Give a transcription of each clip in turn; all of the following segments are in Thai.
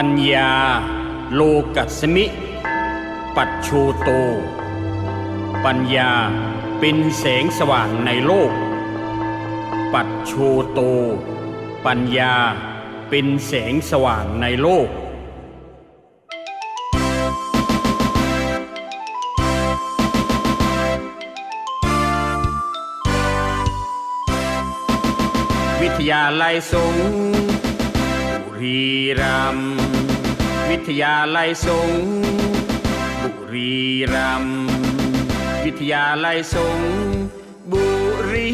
ปัญญาโลกัสมิ ปัจชูโต ปัญญาเป็นแสงสว่างในโลก ปัจชูโต ปัญญาเป็นแสงสว่างในโลกวิทยาลัยสงฆ์บุรีรัมย์ วิทยาลัยสงบุรีรัมวิทยาลัยสงบุรี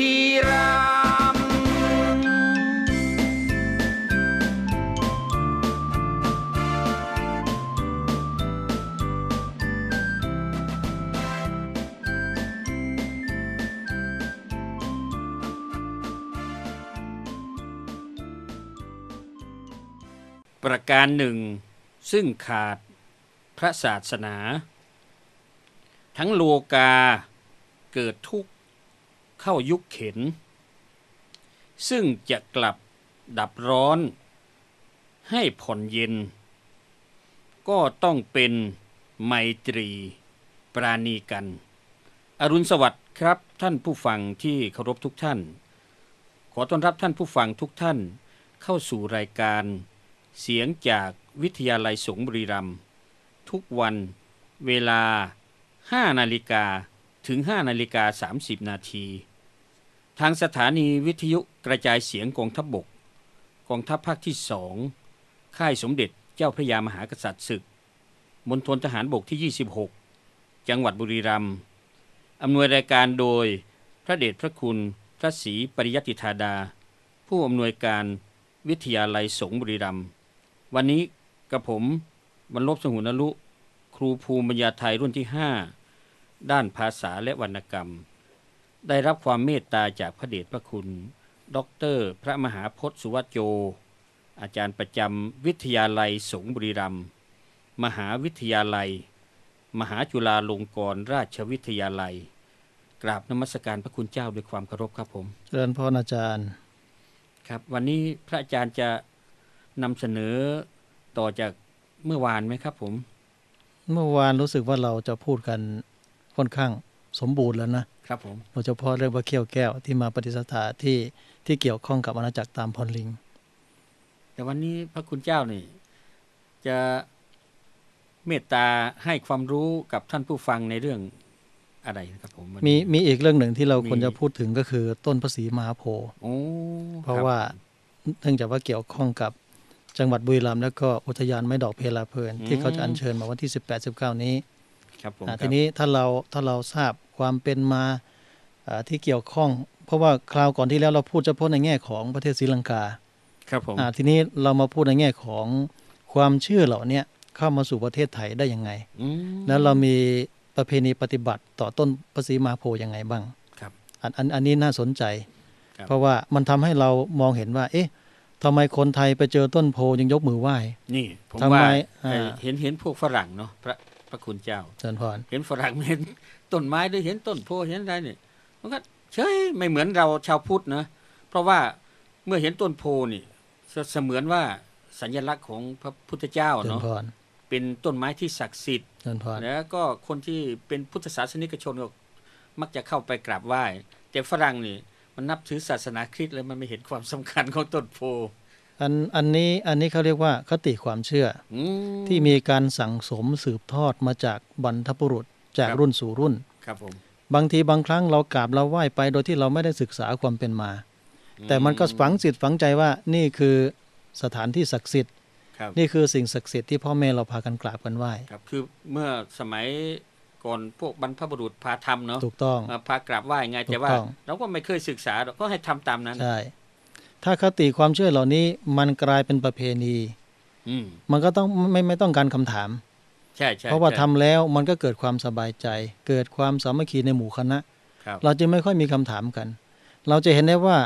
รัมประการหนึ่ง ซึ่งขาดพระศาสนา ทั้งโลกาเกิดทุกข์เข้ายุคเข็น ซึ่งจะกลับดับร้อน ให้ผ่อนเย็น ก็ต้องเป็นไมตรีปราณีกัน อรุณสวัสดิ์ครับท่านผู้ฟังที่เคารพทุกท่าน ขอต้อนรับท่านผู้ฟังทุกท่านเข้าสู่รายการเสียงจาก วิทยาลัยสงบุรีรัมย์ทุกวันเวลา 5 นาฬิกาถึง 5 นาฬิกา 30 นาที ทางสถานีวิทยุกระจายเสียงกองทัพบบก กองทัพภาคที่สอง ค่ายสมเด็จเจ้าพระยามหากษัตริย์ศึก มณฑลทหารบกที่ 26 จังหวัดบุรีรัมย์อำนวยรายการโดยพระเดชพระคุณพระศรีปริยติธาดา ผู้อำนวยการวิทยาลัยสงบุรีรัมย์วันนี้ กระผมบรรลบสหุนลุ ครูภูมิปัญญาไทยรุ่นที่ 5 ด้านภาษาและวรรณกรรม ได้รับความเมตตาจากพระเดชพระคุณด็อกเตอร์พระมหาพจน์สุวัจโจอาจารย์ประจำวิทยาลัยสงฆ์บุรีรัมย์มหาวิทยาลัย มหาจุฬาลงกรณราชวิทยาลัย กราบนมัสการพระคุณเจ้าด้วยความเคารพครับผมเจริญพรอาจารย์ ครับวันนี้พระอาจารย์จะนำเสนอ ต่อจากเมื่อวานไหมครับ ผม เมื่อวานรู้สึกว่าเราจะพูดกันค่อนข้างสมบูรณ์แล้วนะครับผมโดยเฉพาะเรื่องพระเขี้ยวแก้วที่มาปฏิสถานที่ที่เกี่ยวข้องกับอาณาจักรตามพรลิง แต่วันนี้พระคุณเจ้านี่ จะเมตตาให้ความรู้กับท่านผู้ฟังในเรื่องอะไรนะครับผมวันมีนี้มีอีกเรื่องหนึ่งที่เรามีควรจะพูดถึงก็คือต้นพระศรีมหาโพธิ์โอ้เพราะคบว่าเนื่องจากว่าเกี่ยวข้องกับ จังหวัดบุรีรัมย์แล้วก็อุทยานไม้ดอกเพลาเพลิน ที่เขาจะอัญเชิญมาวันที่ 18 19 นี้ครับผมอ่าครับทีนี้ถ้าเราถ้าเราทราบความเป็นมาอ่าที่เกี่ยวข้อง เพราะว่าคราวก่อนที่แล้วเราพูดเฉพาะในแง่ของประเทศศรีลังกาครับผมอ่าทีนี้เรามาพูดในแง่ของความเชื่อเหล่าเนี้ยเข้ามาสู่ประเทศไทยได้ยังไงอืมแล้วเรามีประเพณีปฏิบัติต่อต้นพระศรีมาโพธิ์ยังไงบ้างครับอันอันอันนี้น่าสนใจครับเพราะว่ามันทำให้เรามองเห็นว่า เอ๊ะ ทำไมคนไทยไปเจอต้นโพยังยกมือไหว้ นี่ ผมทำไมว่าอ่าเอ่อเห็นเห็นพวกฝรั่งเนาะพระพระคุณเจ้าเชิญพรเห็นฝรั่งเห็นต้นไม้ด้วยเห็นต้นโพเห็นอะไรเนี่ยมันก็เฉยไม่เหมือนเราชาวพุทธนะเพราะว่าเมื่อเห็นต้นโพนี่เสเสมือนว่าสัญลักษณ์ของพระพุทธเจ้าเชิญเนาะพรเป็นต้นไม้ที่ศักดิ์สิทธิ์เชิญพรแล้วก็คนที่เป็นพุทธศาสนิกชนก็มักจะเข้าไปกราบไหว้ แต่ฝรั่งนี่ มันนับถือศาสนาคริสต์เลยมันไม่เห็นความสำคัญของต้นโพอันอันนี้อันนี้เขาเรียกว่าคติความเชื่ออืมที่มีการสั่งสมสืบทอดมาจากบรรพบุรุษจากครับรุ่นสู่รุ่นครับผมบางทีบางครั้งเรากราบเราไหว้ไปโดยที่เราไม่ได้ศึกษาความเป็นมา แต่มันก็ฝังจิตฝังใจว่านี่คือสถานที่ศักดิ์สิทธิ์ครับนี่คือสิ่งศักดิ์สิทธิ์ที่พ่อแม่เราพากันกราบกันไหว้ครับคือเมื่อสมัย ก่อนพวกบรรพบุรุษพาทำเนาะถูกต้องมาพากราบไหว้ไงถูกแต่ว่าต้องเราก็ไม่เคยศึกษาเราก็ให้ทำตามนั้นใช่ถ้าคติความเชื่อเหล่านี้มันกลายเป็นประเพณีอืมมันก็ต้องไม่ไม่ต้องการคำถาม ใช่ใช่เพราะว่าใช่ทำแล้วมันก็เกิดความสบายใจ เกิดความสามัคคีในหมู่คณะครับเราจึงไม่ค่อยมีคำถามกัน เราจะเห็นได้ว่า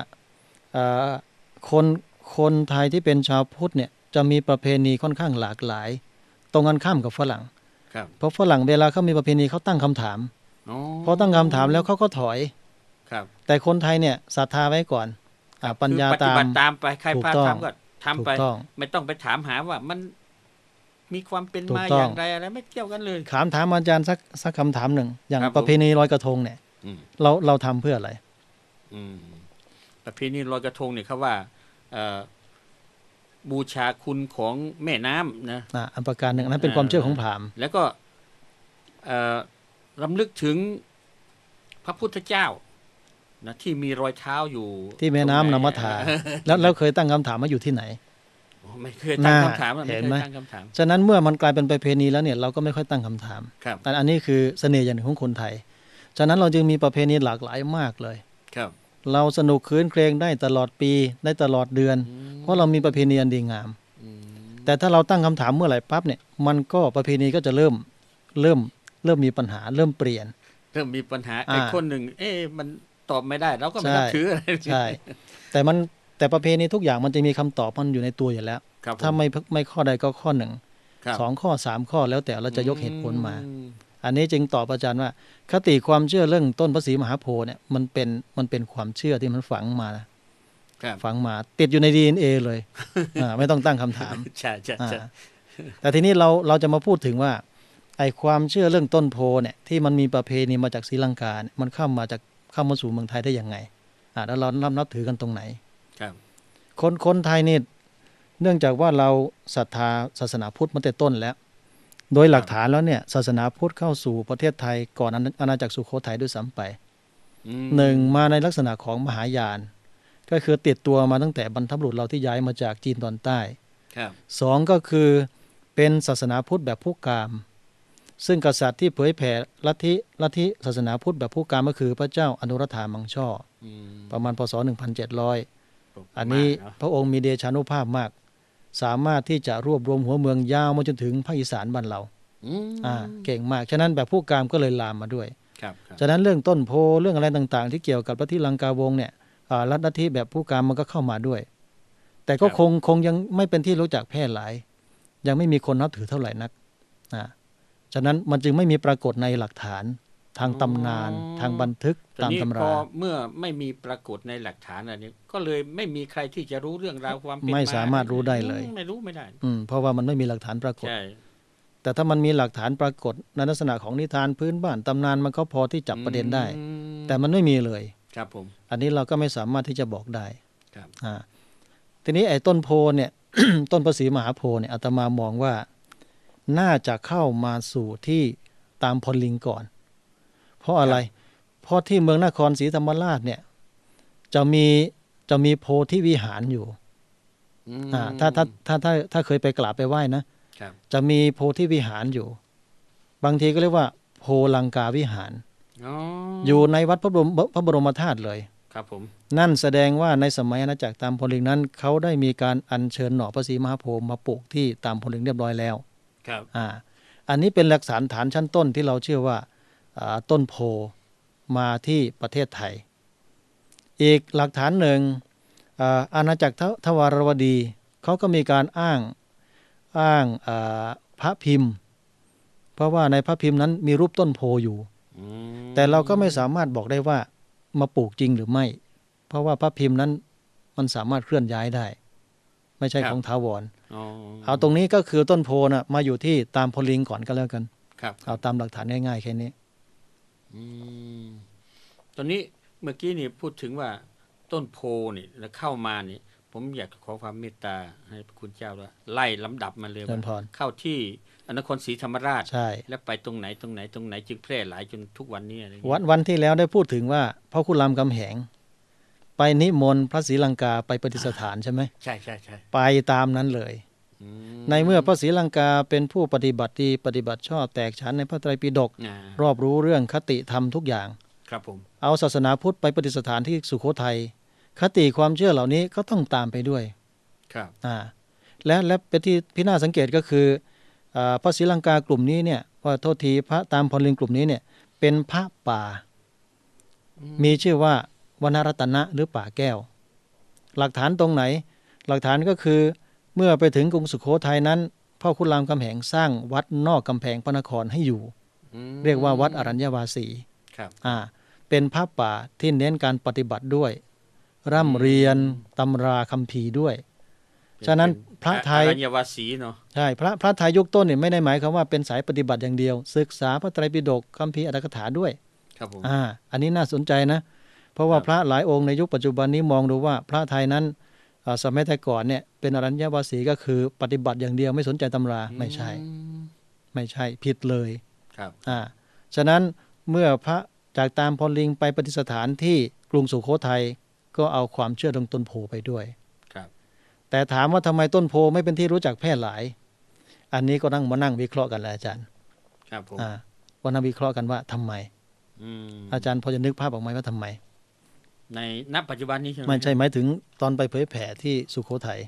เอ่อคนคนไทยที่เป็นชาวพุทธเนี่ยจะมีประเพณีค่อนข้างหลากหลาย ตรงกันข้ามกับฝรั่งครับ เพราะฝรั่งเวลาเขามีประเพณีเขาตั้งคำถามอ๋อพอตั้งคำถามแล้วเขาก็ถอยครับ แต่คนไทยเนี่ยศรัทธาไว้ก่อนอาปัญญาคือปฏิตาบัมติตามไปใครถูกพาต้องทำก็ทำถูกไปต้องไม่ต้องไปถามหาว่ามันมีความเป็นถูกมาต้องอย่างไรอะไรไม่เกี่ยวกันเลยถามถามอาจารย์สักสักคำถามหนึ่งอย่างครับผมประเพณีลอยกระทงเนี่ยอืมเราเราทำเพื่ออะไร อืมประเพณีลอยกระทงเนี่ยเขาว่าเอ่อ บูชาคุณของแม่น้ำนะอ่าอันประการหนึ่งอันนั้นเป็นความเชื่อของพราหมณ์แล้วก็เอ่อรำลึกถึงพระพุทธเจ้านะที่มีรอยเท้าอยู่ ที่แม่น้ำตรงไหนมัทาแล้วแล้วเคยตั้งคำถามว่าอยู่ที่ไหนโอ้ไม่เคยตั้งน่าคำถามอะไม่เห็นเคไหมยตั้งคำถามฉะนั้นเมื่อมันกลายเป็นประเพณีแล้วเนี่ยเราก็ไม่ค่อยตั้งคำถามครับอันอันนี้คือเสน่ห์อย่างหนึ่งของคนไทย ฉะนั้นเราจึงมีประเพณีหลากหลายมากเลยครับ เราสนุกคืนเครงได้ตลอดปีได้ตลอดเดือนอืมเพราะเรามีประเพณีอันดีงามอืมแต่ถ้าเราตั้งคำถามเมื่อไหร่ปั๊บเนี่ยมันก็ประเพณีก็จะเริ่มเริ่มเริ่มมีปัญหาเริ่มเปลี่ยน เริ่มมีปัญหาอ่าไอ้คนหนึ่ง เอ๊ะมันตอบไม่ได้เราก็ไม่ใช่นับถืออะไรใช่แต่มันแต่ประเพณีทุกอย่างมันจะมีคำตอบมันอยู่ในตัวอยู่แล้วครับถ้าไม่ไม่ข้อใดก็ข้อหนึ่งครับสองข้อสามข้อแล้วแต่เราจะยกเหตุผลมา อือันนี้จึงตอบอาจารย์ว่า คติความเชื่อเรื่องต้นพระศรีมหาโพธิ์เนี่ยมันเป็นมันเป็นความเชื่อที่มันฝังมานะครับฝังมาติดอยู่ใน DNA เลยอ่าไม่ต้องตั้งคำถามใช่ใช่อ่าใช่แต่ทีนี้เราเราจะมาพูดถึงว่า ไอ้ความเชื่อเรื่องต้นโพเนี่ยที่มันมีประเพณีมาจากศรีลังกาเนี่ยมันเข้ามาจากเข้ามาสู่เมืองไทยได้ยังไงอ่าแล้วเรานับนับถือกันตรงไหน ครับ คนคนไทยนี่เนื่องจากว่าเราศรัทธาศาสนาพุทธมาแต่ต้นแล้ว โดยหลักฐานแล้วเนี่ย ศาสนาพุทธเข้าสู่ประเทศไทยก่อนอาณาอาณาจักรสุโขทัยด้วยซ้ำไปอืมหนึ่งมาในลักษณะของมหายาน ก็คือติดตัวมาตั้งแต่บรรพบุรุษเราที่ย้ายมาจากจีนตอนใต้ครับสองก็คือเป็นศาสนาพุทธแบบผู้กาม ซึ่งกษัตริย์ที่เผยแผ่ลัทธิลัทธิศาสนาพุทธแบบผู้กามก็คือพระเจ้าอนุรัฐามังช่ออืมประมาณพศ 1700 อันนี้มากเะพระองค์มีเดชานุภาพมาก สามารถที่จะรวบรวมหัวเมืองยาวมาจนถึงภาคอีสานบ้านเราอืมอ่าเก่งมาก ฉะนั้นแบบผู้กามก็เลยลามมาด้วยครับครับฉะนั้นเรื่องต้นโพเรื่องอะไรต่างๆ ที่เกี่ยวกับลัทธิลังกาวงศ์เนี่ยอ่าลัทธิแบบผู้กามมันก็เข้ามาด้วย แต่ก็คงคงยังไม่เป็นที่รู้จักแพร่หลาย ยังไม่มีคนนับถือเท่าไหร่นักอ่าฉะนั้นมันจึงไม่มีปรากฏในหลักฐาน ทางตำนาน ทางบันทึกแต่ตามนี้ตำพราอเมื่อไม่มีปรากฏในหลักฐานอันนี้ ก็เลยไม่มีใครที่จะรู้เรื่องราวความเป็นไม่สามารถรู้ได้เลยอืมไม่รู้ไม่ได้ อืมเพราะว่ามันไม่มีหลักฐานปรากฏใช่แต่ถ้ามันมีหลักฐานปรากฏในลักษณะของนิทานพื้นบ้านตำนานมันก็พอที่จับประเด็นได้อืมแต่มันไม่มีเลย ครับผม อันนี้เราก็ไม่สามารถที่จะบอกได้ครับอ่าทีนี้ไอ้ต้นโพเนี่ย ต้นภาษีมหาโพธิ์เนี่ยอาตมามองว่า น่าจะเข้ามาสู่ที่ตามพลลิงก่อน เพราะอะไร เพราะที่เมืองนครศรีธรรมราชเนี่ย จะมีจะมีโพธิวิหารอยู่อืมอ่าถ้าถ้าถ้าถ้าถ้าเคยไปกราบไปไหว้นะครับจะมีโพธิวิหารอยู่ บางทีก็เรียกว่า โพลังกาวิหารอ๋ออยู่ในวัดพระบรมพระบรมธาตุเลยครับผมนั่นแสดงว่าในสมัยอาณาจักรตามพลลิงนั้น เขาได้มีการอัญเชิญหน่อพระศรีมหาโพธิ์มาปลูกที่ตามพลลิงเรียบร้อยแล้ว ครับ อ่า อันนี้เป็นหลักฐานฐานชั้นต้นที่เราเชื่อว่าอ่า ต้นโพมาที่ประเทศไทย อีกหลักฐานหนึ่งอ่าอาณาจักรททวารวดีเขาก็มีการอ้างอ้างอ่าพระพิมพ์ เพราะว่าในพระพิมพ์นั้นมีรูปต้นโพอยู่อืมแต่เราก็ไม่สามารถบอกได้ว่ามาปลูกจริงหรือไม่ เพราะว่าพระพิมพ์นั้นมันสามารถเคลื่อนย้ายได้ ไม่ใช่ของถาวรอ๋อเอาตรงนี้ก็คือต้นโพนะ่ะมาอยู่ที่ตามพลิงก่อนก็แล้วกันครับเอาตามหลักฐานง่ายๆแค่นี้ อืมตอนนี้เมื่อกี้นี่พูดถึงว่าต้นโพนี่แล้วเข้ามานี่ ผมอยากขอความเมตตาให้พระคุณเจ้าว่าไล่ลำดับมาเลยเจริญพร ว่าเข้าที่อนครศรีธรรมราช ใช่ แล้วไปตรงไหนตรงไหนตรงไหนจึงแพร่หลายจนทุกวันนี้อะไรอย่างวัเงี้นยวันที่แล้วได้พูดถึงว่าพ่อคุณรามคำแหง ไปนิมนต์พระศรีลังกาไปปฏิสถานใช่ไหม ใช่ใช่ใช่ไปตามนั้นเลยอืม ในเมื่อพระศรีลังกาเป็นผู้ปฏิบัติดีปฏิบัติชอบแตกฉานในพระไตรปิฎกอ่ารอบรู้เรื่องคติธรรมทุกอย่างครับผมเอาศาสนาพุทธไปปฏิสถานที่สุโขทัยคติความเชื่อเหล่านี้ก็ต้องตามไปด้วยครับอ่าและและเป็นที่พิน่าสังเกตก็คืออาพระศรีลังกากลุ่มนี้เนี่ยว่าโทษทีพระตามพลลิงกลุ่มนี้เนี่ยเป็นพระป่า มีชื่อว่าวรรณรัตนะหรือป่าแก้ว หลักฐานตรงไหน หลักฐานก็คือ เมื่อไปถึงกรุงสุโขทัยนั้น พ่อคุณรามคำแหงสร้างวัดนอกกำแพงพระนครให้อยู่อืมเรียกว่าวัดอรัญญวาสีครับอ่าเป็นพระป่าที่เน้นการปฏิบัติด้วย ร่ำเรียนตำราคัมภีร์ด้วย ฉะนั้นพระไทยอรัญญวาสีเนาะใช่พระพระไทยยุคต้นเนี่ยไม่ได้หมายความว่าเป็นสายปฏิบัติอย่างเดียว ศึกษาพระไตรปิฎกคัมภีร์อัตถกถาด้วย ครับผมอ่า อันนี้น่าสนใจนะ เพราะว่าครับพระหลายองค์ในยุคปัจจุบันนี้มองดูว่าพระไทยนั้นอ่า สมัยแต่ก่อนเนี่ยเป็นอรัญญวาสีก็คือปฏิบัติอย่างเดียวไม่สนใจตำราไม่ใช่อืมไม่ใช่ผิดเลยครับอ่าฉะนั้นเมื่อพระจากตามพลลิงไปปฏิสถานที่กรุงสุโขทัยก็เอาความเชื่อตรงต้นโพไปด้วยครับ แต่ถามว่าทำไมต้นโพไม่เป็นที่รู้จักแพร่หลาย อันนี้ก็นั่งมานั่งวิเคราะห์กันแล้วอาจารย์ ครับผมอ่าวันนั่งวิเคราะห์กันว่าทำไมอืมอาจารย์พอจะนึกภาพออกไหมว่าทำไม ในณปัจจุบันนี้ใช่ไหมไม่ใช่หมายถึงตอนไปเผยแผ่ที่สุโขทัย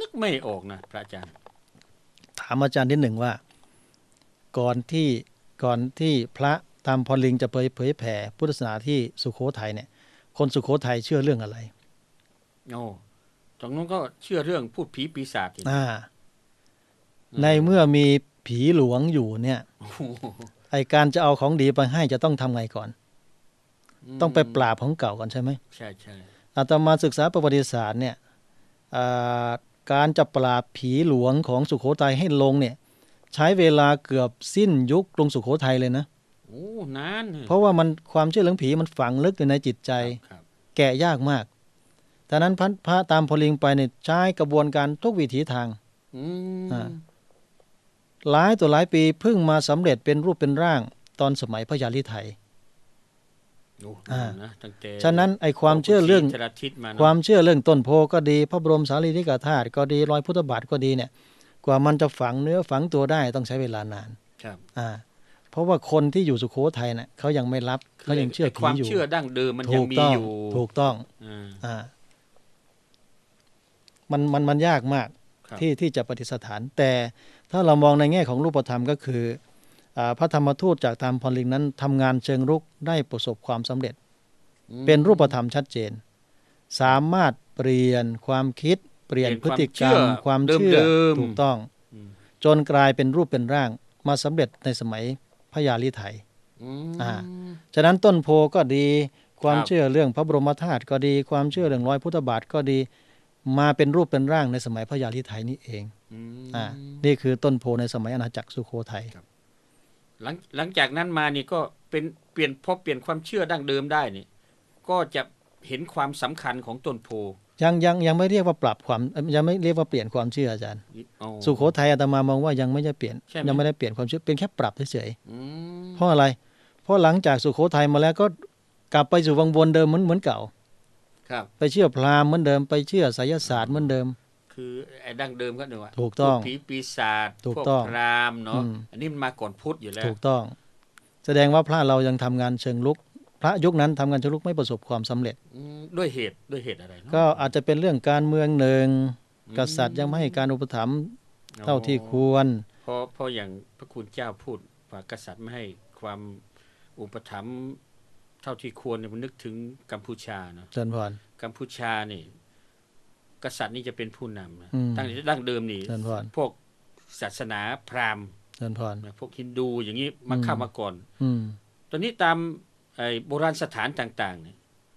นึกไม่ออกนะพระอาจารย์ ถามอาจารย์นิดหนึ่งว่า ก่อนที่ก่อนที่พระตามพรลิงจะเผยเผยแผ่พุทธศาสนาที่สุโขทัยเนี่ย คนสุโขทัยเชื่อเรื่องอะไรโอ้ตรงนู้นก็เชื่อเรื่องพูดผีปีศาจอีกอ่า ในเมื่อมีผีหลวงอยู่เนี่ยโอ้โหไอการจะเอาของดีไปให้จะต้องทำไงก่อน ต้องไปปราบของเก่าก่อนใช่ไหมใช่ใช่อาตมาศึกษาประวัติศาสตร์เนี่ยอ่าการจะปราบผีหลวงของสุโขทัยให้ลงเนี่ย ใช้เวลาเกือบสิ้นยุคกรุงสุโขทัยเลยนะโอ้นานนี่ยเพราะว่ามันความเชื่อเรื่องผีมันฝังลึกอยู่ในจิตใจครับแกะยากมากดังนั้นพระพระตามพลิงไปเนี่ยใช้กระบวนการทุกวิถีทางอืมอ่าหลายตัวหลายปีเพิ่งมาสำเร็จเป็นรูปเป็นร่าง ตอนสมัยพระยาลิไทยโอ้อ่า นะตั้งแต่ฉะนั้นไอความเชื่อเรื่องชลทิศมาเนอะความเชื่อเรื่องต้นโพก็ดี พระบรมสารีริกธาตุก็ดีรอยพุทธบาทก็ดีเนี่ย กว่ามันจะฝังเนื้อฝังตัวได้ต้องใช้เวลานานครับอ่าเพราะว่าคนที่อยู่สุโขทัยเนี่ยเขายังไม่รับเขายังเชื่อไคผีวามอยู่เชื่อดั้งเดิมมันยัถูงกมีต้องอยู่ถูกต้องอ่าอ่ามันมันมันยากมากครับที่ที่จะปฏิสถาน แต่ถ้าเรามองในแง่ของรูปธรรมก็คืออา พระธรรมทูตจากตามพรลิงนั้นทำงานเชิงรุกได้ประสบความสำเร็จอืมเป็นรูปธรรมชัดเจน สามารถเปลี่ยนความคิด เปลี่ยนเปลี่ยนพฤติกรรม ความเชื่อเดิมๆถูกต้องอืมจนกลายเป็นรูปเป็นร่างมาสำเร็จในสมัยพระยาลิไทยอืมอ่าฉะนั้นต้นโพก็ดีความครับเชื่อเรื่องพระบรมธาตุก็ดี ความเชื่อเรื่องรอยพุทธบาทก็ดี มาเป็นรูปเป็นร่างในสมัยพระยาลิไทยนี่เองอืมอ่านี่คือต้นโพในสมัยอาณาจักรสุโขทัย หลังหลังจากนั้นมานี่ก็เป็นเปลี่ยนพอเปลี่ยนความเชื่อดั้งเดิมได้นี่ก็จะเห็นความสำคัญของต้นโพยังยังยังไม่เรียกว่าปรับความเอ่อยังไม่เรียกว่าเปลี่ยนความเชื่ออาจารย์อ๋อสุโขทัยอาตมามองว่ายังไม่ได้เปลี่ยนใช่ไหมยังไม่ได้เปลี่ยนความเชื่อเป็นแค่ปรับเฉยอืมๆเพราะอะไร เพราะหลังจากสุโขทัยมาแล้วก็กลับไปสู่วังวนเดิมเหมือนเหมือนเก่า ครับ ไปเชื่อพราหมณ์เหมือนเดิมไปเชื่อไสยศาสตร์เหมือนเดิม คือไอ้ดั้งเดิมก็เนี่ยว่าถูกต้องพวผีปีศาจถูกพวต้องพราหมณ์เนาะอืมอันนี้มันมาก่อนพุทธอยู่แล้ว ถูกต้อง แสดงว่าพระเรายังทำงานเชิงลุก พระยุคนั้นทำงานเชิงลุกไม่ประสบความสำเร็จอืมด้วยเหตุด้วยเหตุอะไรเนาะก็อาจจะเป็นเรื่องการเมืองหนึ่งกษัตริย์ยังไม่ให้การอุปถัมภ์เท่าที่ควรเพราะเพราะอย่างพระคุณเจ้าพูดว่ากษัตริย์ไม่ให้ความอุปถัมภ์เท่าที่ควรเนี่ยมันนึกถึงกัมพูชาเนาะเจริญพรกัมพูชานี่ กษัตริย์นี่จะเป็นผู้นำนะอืมตั้งแต่ดั้งเดิมนี่เจริญพรพวกศาสนาพราหมณ์เจริญพรนะพวกฮินดูอย่างนี้มาอืมเข้ามาก่อนอืมตอนนี้ตามไอ้โบราณสถานต่างๆเนี่ย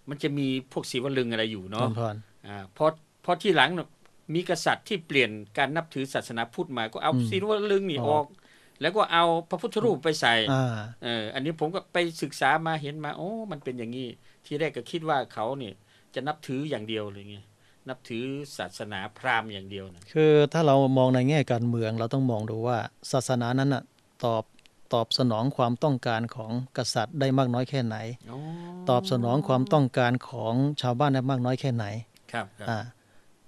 มันจะมีพวกศิวลึงอะไรอยู่เจเนาะริญพรอ่าพอพอที่หลังน่ะมีกษัตริย์ที่เปลี่ยนการนับถือศาสนาพุทธมาก็เอาอืมศิวลึงนี่ออออกกแล้วก็เอาพระพุทธรูปไปใส่อ่าเอออันนี้ผมก็ไปศึกษามาเห็นมาโอ้มันเป็นอย่างนี้ ทีแรกก็คิดว่าเขาเนี่ยจะนับถืออย่างเดียวเลยไง นับถือศาสนาพราหมณ์อย่างเดียวนะคือถ้าเรามองในแง่การเมืองเราต้องมองดูว่าศาสนานั้นน่ะตอบตอบสนองความต้องการของกษัตริย์ได้มากน้อยแค่ไหนตอบสนองความต้องการของชาวบ้านได้มากน้อยแค่ไหนครับครับอ่า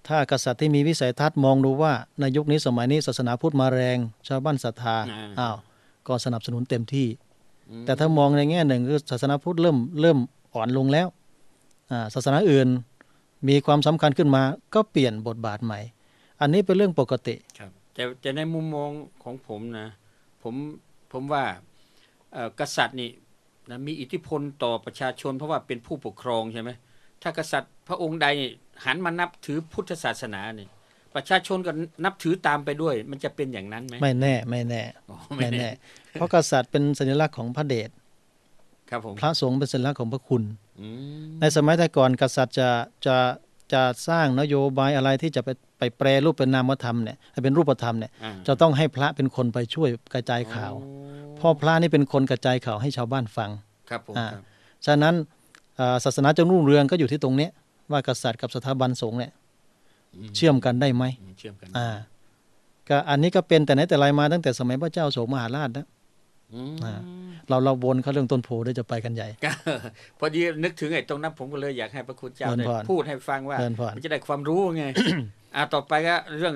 ถ้ากษัตริย์ที่มีวิสัยทัศน์มองดูว่าในยุคนี้สมัยนี้ศาสนาพุทธมาแรง ชาวบ้านศรัทธาอ้าวก็สนับสนุนเต็มที่อืมแต่ถ้ามองในแง่หนึ่งคือศาสนาพุทธเริ่มเริ่มอ่อนลงแล้วอ่าศาสนาอื่น มีความสำคัญขึ้นมาก็เปลี่ยนบทบาทใหม่ อันนี้เป็นเรื่องปกติครับแต่แต่ในมุมมองของผมนะผมผมว่าเอ่อกษัตริย์นี่นะมีอิทธิพลต่อประชาชน เพราะว่าเป็นผู้ปกครองใช่ไหมถ้ากษัตริย์พระองค์ใดนี่หันมานับถือพุทธศาสนาเนี่ยประชาชนก็นับถือตามไปด้วย มันจะเป็นอย่างนั้นไหมไม่แน่ไม่แน่อ๋อไม่แน่ เพราะกษัตริย์เป็นสัญลักษณ์ของพระเดชครับผมพระสงฆ์เป็นสัญลักษณ์ของพระคุณอืม ในสมัยแต่ก่อนกษัตริย์จะจะจะสร้างนโยบายอะไรที่จะไปไปแปรรูปเป็นนามธรรมเนี่ยให้เป็นรูปธรรมเนี่ยอ่าจะต้องให้พระเป็นคนไปช่วยกระจายข่าวอ๋อเพ่อพระนี่เป็นคนกระจายข่าวให้ชาวบ้านฟังครับผมอ่าครับฉะนั้นอ่าศาสนาจะรุ่งเรืองก็อยู่ที่ตรงเนี้ยว่ากษัตริย์กับสถาบันสงฆ์เนี่ยมเชื่อมกันได้ไหมอืมเชื่อมกันอ่าก็อันนี้ก็เป็นแต่ไหนแต่ไรมาตั้งแต่สมัยพระเจ้าโสมมหาราชนะ อืมอ่าเราเราวนเขาเรื่องต้นโพด้วยจะไปกันใหญ่ก็พอดีนึกถึงไอ้ตรงนั้นผมก็เลยอยากให้พระคุณเจ้าเชิญได้พรพูดให้ฟังว่าเดินผ่านมันจะได้ความรู้ไงอ่าต่อไปก็เรื่อง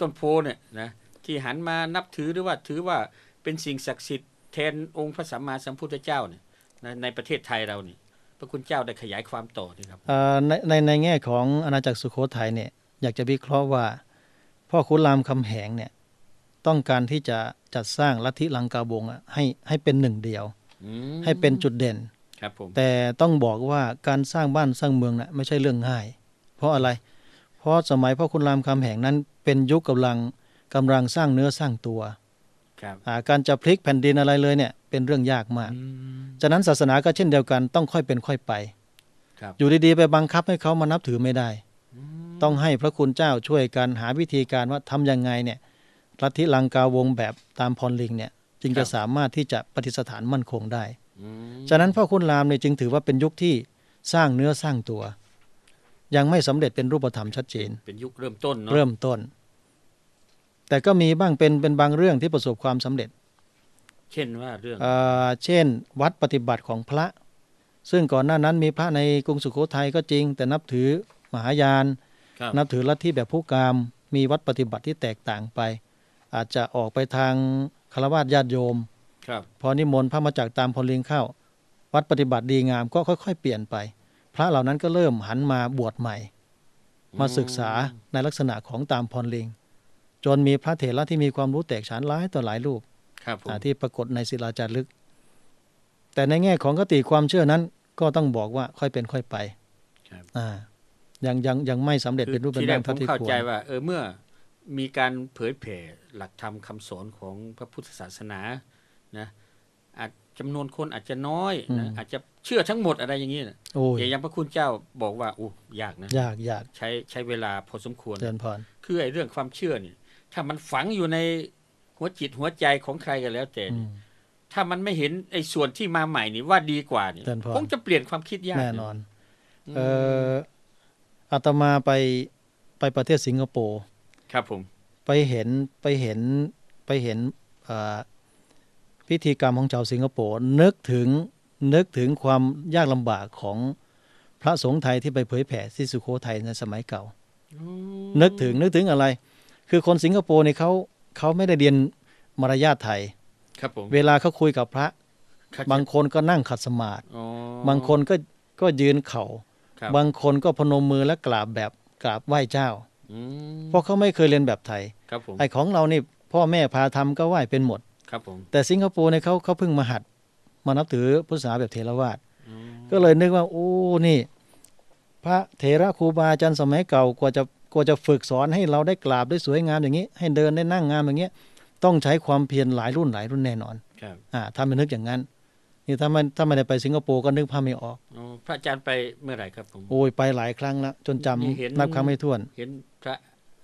ต้นโพเนี่ยนะที่หันมานับถือหรือว่าถือว่าเป็นสิ่งศักดิ์สิทธิ์แทนองค์พระสัมมาสัมพุทธเจ้าเนี่ยในในประเทศไทยเรานี่พระคุณเจ้าได้ขยายความต่อดีครับอ่าในในในแง่ของอาณาจักรสุโขทัยเนี่ยอยากจะวิเคราะห์ว่า พ่อขุนรามคำแหงเนี่ย ต้องการที่จะจัดสร้างลัทธิลังกาบงอะให้ให้เป็นหนึ่งเดียวอืมให้เป็นจุดเด่นครับผมแต่ต้องบอกว่าการสร้างบ้านสร้างเมืองนะ่ะไม่ใช่เรื่องง่าย เพราะอะไร เพราะสมัยพ่อคุณรามคำแหงนั้น เป็นยุคกำลังกำลังสร้างเนื้อสร้างตัวครับอ่าการจะพลิกแผ่นดินอะไรเลยเนี่ยเป็นเรื่องยากมากอืมฉะนั้นศาสนาก็เช่นเดียวกันต้องค่อยเป็นค่อยไปครับอยู่ดีๆไปบังคับให้เขามานับถือไม่ได้อืมต้องให้พระคุณเจ้าช่วยกันหาวิธีการว่าทำยังไงเนี่ย ลัทธิลังกาวงแบบตามพรลิงเนี่ยจึงจะสามารถที่จะปฏิสถานมั่นคงได้อืมฉะนั้นพ่อคุณรามเนี่ยจึงถือว่าเป็นยุคที่สร้างเนื้อสร้างตัว ยังไม่สำเร็จเป็นรูปธรรมชัดเจน เป็นยุคเริ่มต้นเนาะเริ่มต้น แต่ก็มีบ้างเป็นเป็นบางเรื่องที่ประสบความสำเร็จ เช่นว่าเรื่องเอ่อเช่น วัดปฏิบัติของพระ ซึ่งก่อนหน้านั้นมีพระในกรุงสุโขทัยก็จริง แต่นับถือมหายานครับนับถือลัทธิแบบผู้กาม มีวัดปฏิบัติที่แตกต่างไป อาจจะออกไปทางคารวะญาติโยม ครับ พอนิมนต์พระมาจากตามพลเลียงเข้า วัดปฏิบัติดีงามก็ค่อย ๆ เปลี่ยนไป พระเหล่านั้นก็เริ่มหันมาบวชใหม่ มาศึกษาในลักษณะของตามพรลิง จนมีพระเถระที่มีความรู้แตกฉานหลายต่อหลายรูปครับผมอ่าที่ปรากฏในศิลาจารึก แต่ในแง่ของคติความเชื่อนั้นก็ต้องบอกว่าค่อยเป็นค่อยไป ครับอ่ายังยังยังไม่สำเร็จคือเป็นรูปเป็นที่แรร่ากงผเท่ามที่เข้าควใจรว่าเออเมื่อ มีการเผยแผ่หลักธรรมคำสอนของพระพุทธศาสนานะอาจจำนวนคนอาจจะน้อยนะอาจจะเชื่อทั้งหมดอะไรอย่างนี้นะโอ้ยอย่างอย่างพระคุณเจ้าบอกว่าอู้ยากนะยากยากใช้ใช้เวลาพอสมควรเจริญพรคือไอ้เรื่องความเชื่อนี่ถ้ามันฝังอยู่ในหัวจิตหัวใจของใครกันแล้วแต่อืนี่มถ้ามันไม่เห็นไอ้ส่วนที่มาใหม่นี่ว่าดีกว่านี่เจริญพรคงจะเปลี่ยนความคิดยากแน่นอนมเอ่ออาตมาไปไปประเทศสิงคโปร์ ครับผม ไปเห็นไปเห็นไปเห็นเอ่อพิธีกรรมของชาวสิงคโปร์นึกถึงนึกถึงความยากลำบากของพระสงฆ์ไทยที่ไปเผยแผ่ที่สุโขทัยในสมัยเก่า นึกถึงนึกถึงอะไร คือคนสิงคโปร์เนี่ยเขาเขาไม่ได้เรียนมารยาทไทย ครับผม เวลาเขาคุยกับพระเข้ใจบางคนก็นั่งขัดสมาธิอ๋อบางคนก็ก็ยืนเข่าครับบางคนก็พนมมือและกราบแบบกราบไหว้เจ้าอืม เพราะเขาไม่เคยเรียนแบบไทยครับผมไอ้ของเรานี่พ่อแม่พาทำก็ไหว้เป็นหมดครับผมแต่สิงคโปร์เนี่ยเขาเขาเพิ่งมาหัด มานับถือพุทธศาสนาแบบเทรวาสอืมก็เลยนึกว่าโอ้นี่ พระเถระครูบาอาจารย์สมัยเก่ากว่าจะกว่าจะฝึกสอนให้เราได้กราบได้สวยงามอย่างนี้ ให้เดินได้นั่งงามอย่างเงี้ยต้องใช้ความเพียรหลายรุ่นหลายรุ่นแน่นอนครับอ่าถ้าไม่นึกอย่างนั้นนี่ถ้ามันถ้าไม่ได้ไปสิงคโปร์ก็นึกภาพไม่ออกอ๋อพระอาจารย์ไปเมื่อไหร่ครับผมโอ้ยไปหลายครั้งแล้วจนจำนี่เห็นนับครั้งไม่ถ้วนเห็นพระ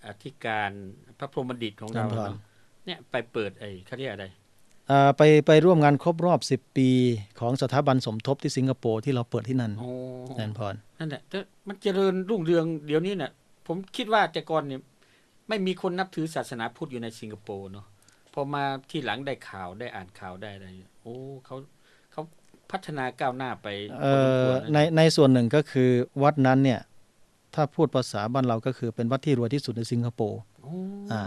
อธิการพระพรหมบัณฑิตของเราจำพรเนาะเนี่ยไปเปิดไอ้เขาเรียกอะไรอ่าไปไปร่วมงานครบรอบ 10 ปีของสถาบันสมทบที่สิงคโปร์ที่เราเปิดที่นั่นโอ้แน่นพรนั่นแหละแต่มันเจริญรุ่งเรืองเดี๋ยวนี้เนี่ยผมคิดว่าแต่ก่อนเนี่ยไม่มีคนนับถือศาสนาพุทธอยู่ในสิงคโปร์เนาะพอมาที่หลังได้ข่าวได้อ่านข่าวได้อะไรเนี่ยโอ้เขาเขาพัฒนาก้าวหน้าไปเอ่พอสมคอวรในนะในส่วนหนึ่งก็คือวัดนั้นเนี่ย ถ้าพูดภาษาบ้านเราก็คือเป็นวัดที่รวยที่สุดในสิงคโปร์โอ้อ่า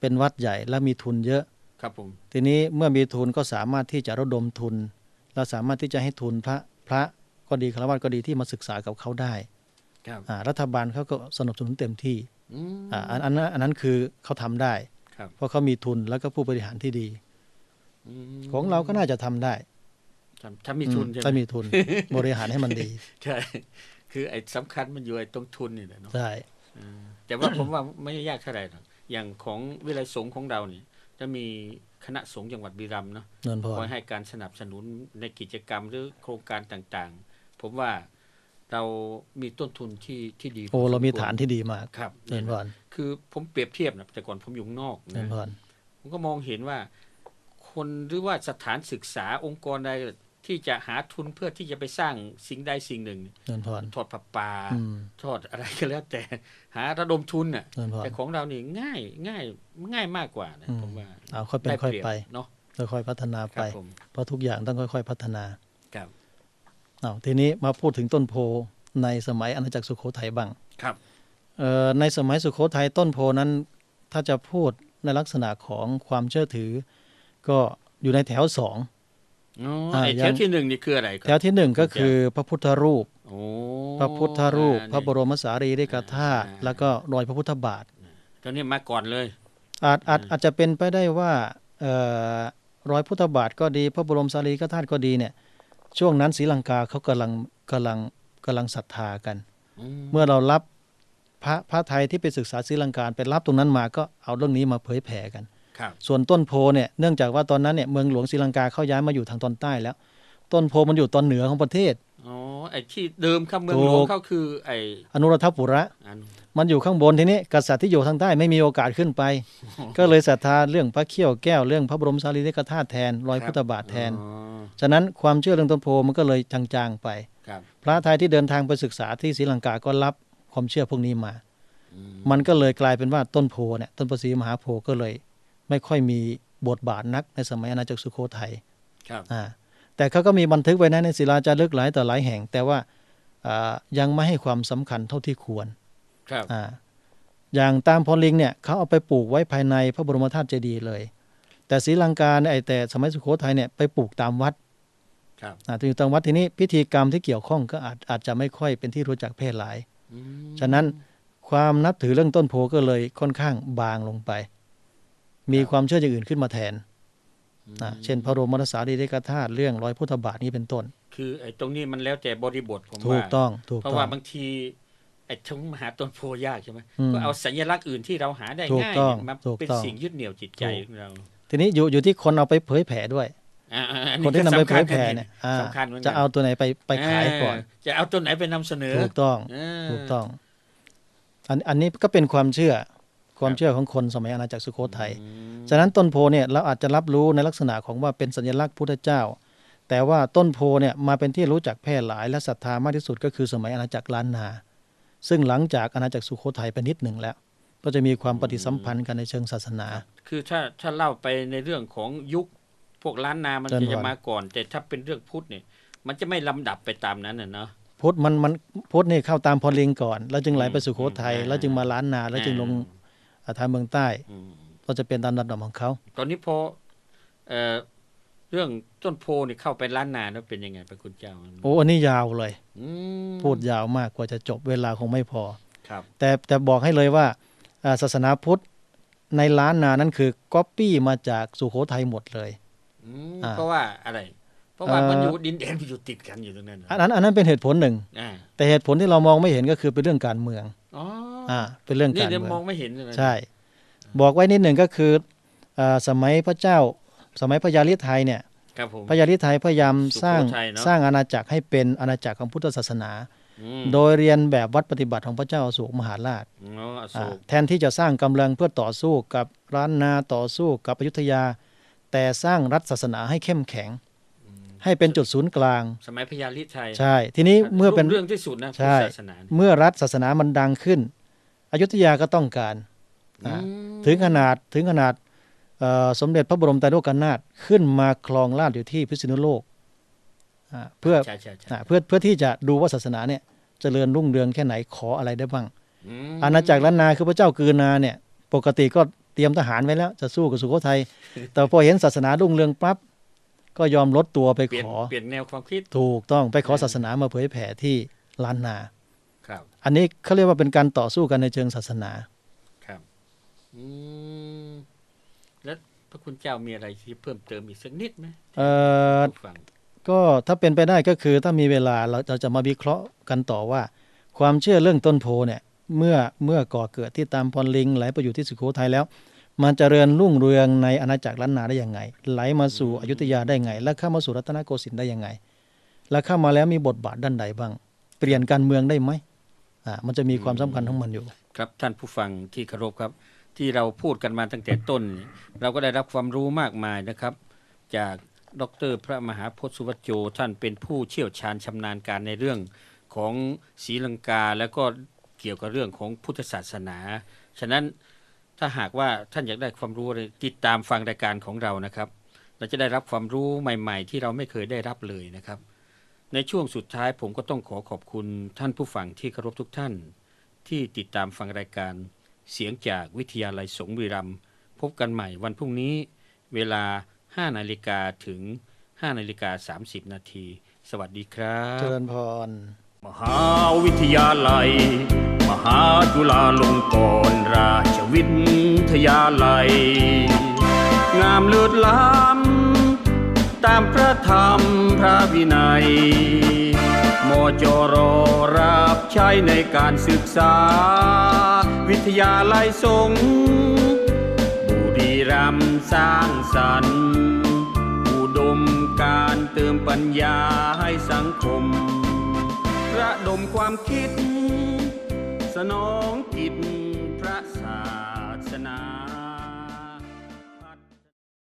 เป็นวัดใหญ่และมีทุนเยอะครับผมทีนี้เมื่อมีทุนก็สามารถที่จะระดมทุนและสามารถที่จะให้ทุนพระพระก็ดีคารวะก็ดีที่มาศึกษากับเขาได้ครับอ่ารัฐบาลเขาก็สนับสนุนเต็มที่อืมอ่าอันอันนั้นอันนั้นคือเขาทำได้ครับเพราะเขามีทุนแล้วก็ผู้บริหารที่ดีอืมของเราก็น่าจะทำได้ถ้าถ้ามีทุนใช่ไหมถ้ามีทุนบริหารให้มันดี ใช่ คือไอ้สำคัญมันอยู่ไอ้ตรงทุนนี่แหละเนาะใช่เออแต่ว่าผมว่าไม่ยากเท่าไหร่หรอกอย่างของวิไลสงฆ์ของเรานี่จะมีคณะสงฆ์จังหวัดบุรีรัมย์เนาะเงินพครอยให้การสนับสนุนในกิจกรรมหรือโครงการต่างๆ ผมว่าเรามีต้นทุนที่ที่ดีโอ้พสเรามีควฐานที่ดีมากครับเจริญพรคือผมเปรียบเทียบนะแต่ก่อนผมอยู่ข้างนอกเจรินะญพรผมก็มองเห็นว่า คนหรือว่าสถานศึกษาองค์กรใด ที่จะหาทุนเพื่อที่จะไปสร้างสิ่งใดสิ่งหนึ่งเจริญพรทอดผับปลาอืมทอดอะไรก็แล้วแต่หาระดมทุนน่ะเจริญพรแต่ของเรานี่ง่ายง่ายง่ายมากกว่านะอืมผมว่าเอาค่อยเป็นด้ค่อยรีบไปเนาะค่อยๆพัฒนาคไปรับผมเพราะทุกอย่างต้องค่อย ๆ พัฒนาครับเอาทีนี้มาพูดถึงต้นโพในสมัยอาณาจักรสุโขทัยบ้างครับเอ่อในสมัยสุโขทัยต้นโพนั้น ถ้าจะพูดในลักษณะของความเชื่อถือ ก็อยู่ในแถวสองอ๋ออ่า ไอ้แถยัวงที่หนึ่งนี่คืออะไรคแถรัวที่หนึ่งก็คือพระพุทธรูปโอ้พระพุทธรูปอ่าพระบรมสารีริกธาตุอ่าแล้วก็รอยพระพุทธบาทตอนนี้มาก่อนเลย อาจอาจอ่าอาจจะเป็นไปได้ว่าเอ่อรอยพุทธบาทก็ดี พระบรมสารีริกธาตุก็ดีเนี่ย ช่วงนั้นศรีลังกาเขากำลังกำลังกำลังศรัทธากัน เมื่อเรารับพระพระไทยที่ไปศึกษาศรีลังกาไปรับตรงนั้นมาก็เอาเรื่องนี้มาเผยแผ่กันครับ ส่วนต้นโพเนี่ยเนื่องจากว่าตอนนั้นเนี่ยเมืองหลวงศรีลังกาเขาย้ายมาอยู่ทางตอนใต้แล้ว ต้นโพมันอยู่ตอนเหนือของประเทศอ๋อไอ้ที่เดิมครับเมืองถูหกลวงเขาคือไอ้อนุรัฐปุระอันมันอยู่ข้างบนทีนี้กษัตริย์ที่อยู่ทางใต้ไม่มีโอกาสขึ้นไป ก็เลยศรัทธาเรื่องพระเขี้ยวแก้วเรื่องพระบรมสารีริกธาตุแทนรอยพุทธบาทแทนอ๋อฉะนั้นความเชื่อเรื่องต้นโพมันก็เลยจางๆไปครับพระไทยที่เดินทางไปศึกษาที่ศรีลังกาก็รับความเชื่อพวกนี้มาอืมมันก็เลยกลายเป็นว่าต้นโพเนี่ยต้นประสีมหาโพธิ์ก็เลย ไม่ค่อยมีบทบาทนักในสมัยอาณาจักรสุโขทัยครับอ่าแต่เขาก็มีบันทึกไว้นะในศิลาจารึกหลายต่อหลายแห่ง แต่ว่าอ่ายังไม่ให้ความสำคัญเท่าที่ควรครับอ่าอย่างตามพรลิงเนี่ยเขาเอาไปปลูกไว้ภายในพระบรมธาตุเจดีย์เลย แต่ศรีลังกาเนี่ยไอ้แต่สมัยสุโขทัยเนี่ยไปปลูกตามวัดครับอ่าอยู่ตามวัดทีนี้พิธีกรรมที่เกี่ยวข้องก็อาจอาจจะไม่ค่อยเป็นที่รู้จักแพร่หลายอืมฉะนั้นความนับถือเรื่องต้นโพก็เลยค่อนข้างบางลงไป มีความเชื่ออย่างอื่นขึ้นมาแทนอ่าเช่นพระบรมสารีริกธาตุเรื่องร้อยพุทธบาทนี้เป็นต้น คือไอ้ตรงนี้มันแล้วแต่บริบทผมถูว่ากต้องถูกเพราะต้อว่างบางทีไอ้ทั้งมหาต้นโพยากใช่ไหมอืมก็เอาสัญลักษณ์อื่นที่เราหาได้ถูกง่ายต้องเนี่ยมาถูกเป็นต้องสิ่งยึดเหนี่ยวจิตใจถูกของเรา ทีนี้อยู่อยู่ที่คนเอาไปเผยแผ่ด้วยอ่าๆอัคนที่นำไปเผยแผ่สำคัญเนี่ยอ่าสำคัญหมืนกันจะเอาตัวไหนไปไปขายก่อนเจะเอาตัวไหนไปนำเสนอถูกต้องเออถูกต้อง อันอันนี้ก็เป็นความเชื่อ ความครับเชื่อของคนสมัยอาณาจักรสุโขทัยอืมฉะนั้นต้นโพเนี่ยเราอาจจะรับรู้ในลักษณะของว่าเป็นสัญลักษณ์พุทธเจ้า แต่ว่าต้นโพเนี่ยมาเป็นที่รู้จักแพร่หลายและศรัทธามากที่สุดก็คือสมัยอาณาจักรล้านนา ซึ่งหลังจากอาณาจักรสุโขทัยไปนิดหนึ่งแล้ว ก็จะมีความปฏิสัมพันธ์กันในเชิงศาสนา คือถ้าถ้าเล่าไปในเรื่องของยุคพวกล้านนามันเจริญจะพรจะมาก่อน แต่ถ้าเป็นเรื่องพุทธเนี่ยมันจะไม่ลำดับไปตามนั้นน่ะเนาะพุทธมันมันพุทธนี่เข้าตามพรลิงก่อน แล้วจึงไหลไปสุโขทัยอืมแล้วจึงมาล้านนาแล้วจึงลงอา ทางเมืองใต้อืมก็จะเป็นตามลำดับของเขา ตอนนี้พอเอ่อเรื่องต้นโพนี่เข้าไปล้านนาแล้วเป็นยังไงพระคุณเจ้า โอ้อันนี้ยาวเลยอืมพูดยาวมากกว่าจะจบเวลาคงไม่พอครับ แต่แต่บอกให้เลยว่าอ่าศาสนาพุทธในล้านนานั้นคือก๊อปปี้มาจากสุโขทัยหมดเลยอืมอ่าเพราะว่าอะไร เพราะว่าเอ่อมันอยู่ดินแดนมันอยู่ติดกันอยู่ตรงนั้นเหรออันนั้นอันนั้นเป็นเหตุผลหนึ่งอ่าแต่เหตุผลที่เรามองไม่เห็นก็คือเป็นเรื่องการเมือง อ๋ออ่าเป็นเรื่องนี่การเดี๋ยวเมืมอองงไม่เห็นเลยใช่ บอกไว้นิดหนึ่งก็คืออาสมัยพระเจ้า สมัยพระยาลิไทยเนี่ยครับผมพระยาลิไทยพยายามสร้างสุโขทัยเนอะสร้างอาณาจักรให้เป็นอาณาจักรของพุทธศาสนาอืมโดยเรียนแบบวัดปฏิบัติของพระเจ้าอโศกมหาราชอ๋ออโศอ่ากแทนที่จะสร้างกำลังเพื่อต่อสู้กับร้านนาต่อสู้กับอยุธยา แต่สร้างรัฐศาสนาให้เข้มแข็ง ให้เป็นจุดศูนย์กลาง สมัยพญาลิไทยใช่ ทีนี้เมื่อเป็นเรื่องที่สุดนะใช่พุทธศาสนาเนี่ยเมื่อรัฐศาสนามันดังขึ้น อยุธยาก็ต้องการอ่าอืมถึงขนาดถึงขนาดเอ่อสมเด็จพระบรมไตรโลกนาถขึ้นมาครองราชย์อยู่ที่พิษณุโลกอ่าเพื่อใช่ใช่ใช่อ่าเพื่อเพื่อที่จะดูว่าศาสนาเนี่ยเจริญรุ่งเรืองแค่ไหนขออะไรได้บ้างมอาณาจักรล้านนาคือพระเจ้ากือนาเนี่ย ปกติก็เตรียมทหารไว้แล้ว จะสู้กับสุโขทัยแต่พอเห็นศาสนารุ่งเรืองปั๊บก็ยอมลดตัวไปเปลี่ยนขอเปลี่ยนแนวความคิดถูกต้องไปขอศาสนามาเผยแผ่ที่ล้านนาครับ อันนี้เขาเรียกว่าเป็นการต่อสู้กันในเชิงศาสนา ครับ อืม แล้วพระคุณเจ้ามีอะไรที่เพิ่มเติมอีกสักนิดไหมเอ่อผู้ฟังก็ถ้าเป็นไปได้ก็คือถ้ามีเวลาเราเราจะมาวิเคราะห์กันต่อว่า ความเชื่อเรื่องต้นโพเนี่ย เมื่อเมื่อก่อเกิดที่ตามพรลิงไหลไปอยู่ที่สุโขทัยแล้ว มันจเจริญรุ่งเรืองในอาณาจักรล้านนาได้ยังไง ไหลมาสู่อยุธยาได้ไง และเข้ามาสู่รัตนโกสินทร์ได้ยังไง และเข้ามาแล้วมีบทบาทด้านใดบ้าง เปลี่ยนการเมืองได้ไหมอ่า มันจะมีความสำคัญของมันอยู่ ครับท่านผู้ฟังที่เคารพครับ ที่เราพูดกันมาตั้งแต่ต้น เราก็ได้รับความรู้มากมายนะครับ จากดร พระมหาพจสุวัจโจท่านเป็นผู้เชี่ยวชาญชำนาญการในเรื่องของศรีลังกาแล้วก็เกี่ยวกับเรื่องของพุทธศาสนา ฉะนั้นถ้าหากว่าท่านอยากได้ความรู้ติดตามฟังรายการของเรานะครับ เราจะได้รับความรู้ใหม่ ๆ ที่เราไม่เคยได้รับเลยนะครับ ในช่วงสุดท้ายผมก็ต้องขอขอบคุณท่านผู้ฟังที่เคารพทุกท่าน ที่ติดตามฟังรายการเสียงจากวิทยาลัยสงฆ์บุรีรัมย์พบกันใหม่วันพรุ่งนี้ เวลา 5 นาฬิกาถึง 5 นาฬิกา 30 นาที สวัสดีครัเจบริญพร มหาวิทยาลัย มหาจุฬาลงกรณราชวิทยาลัย งามเลิศล้ำ ตามพระธรรมพระวินัย มจรรับใช้ในการศึกษา วิทยาลัยสงบุรีรัมสร้างสรรค์อุดมการเติมปัญญาให้สังคม ระดมความคิด สนองกิจพระศาสนา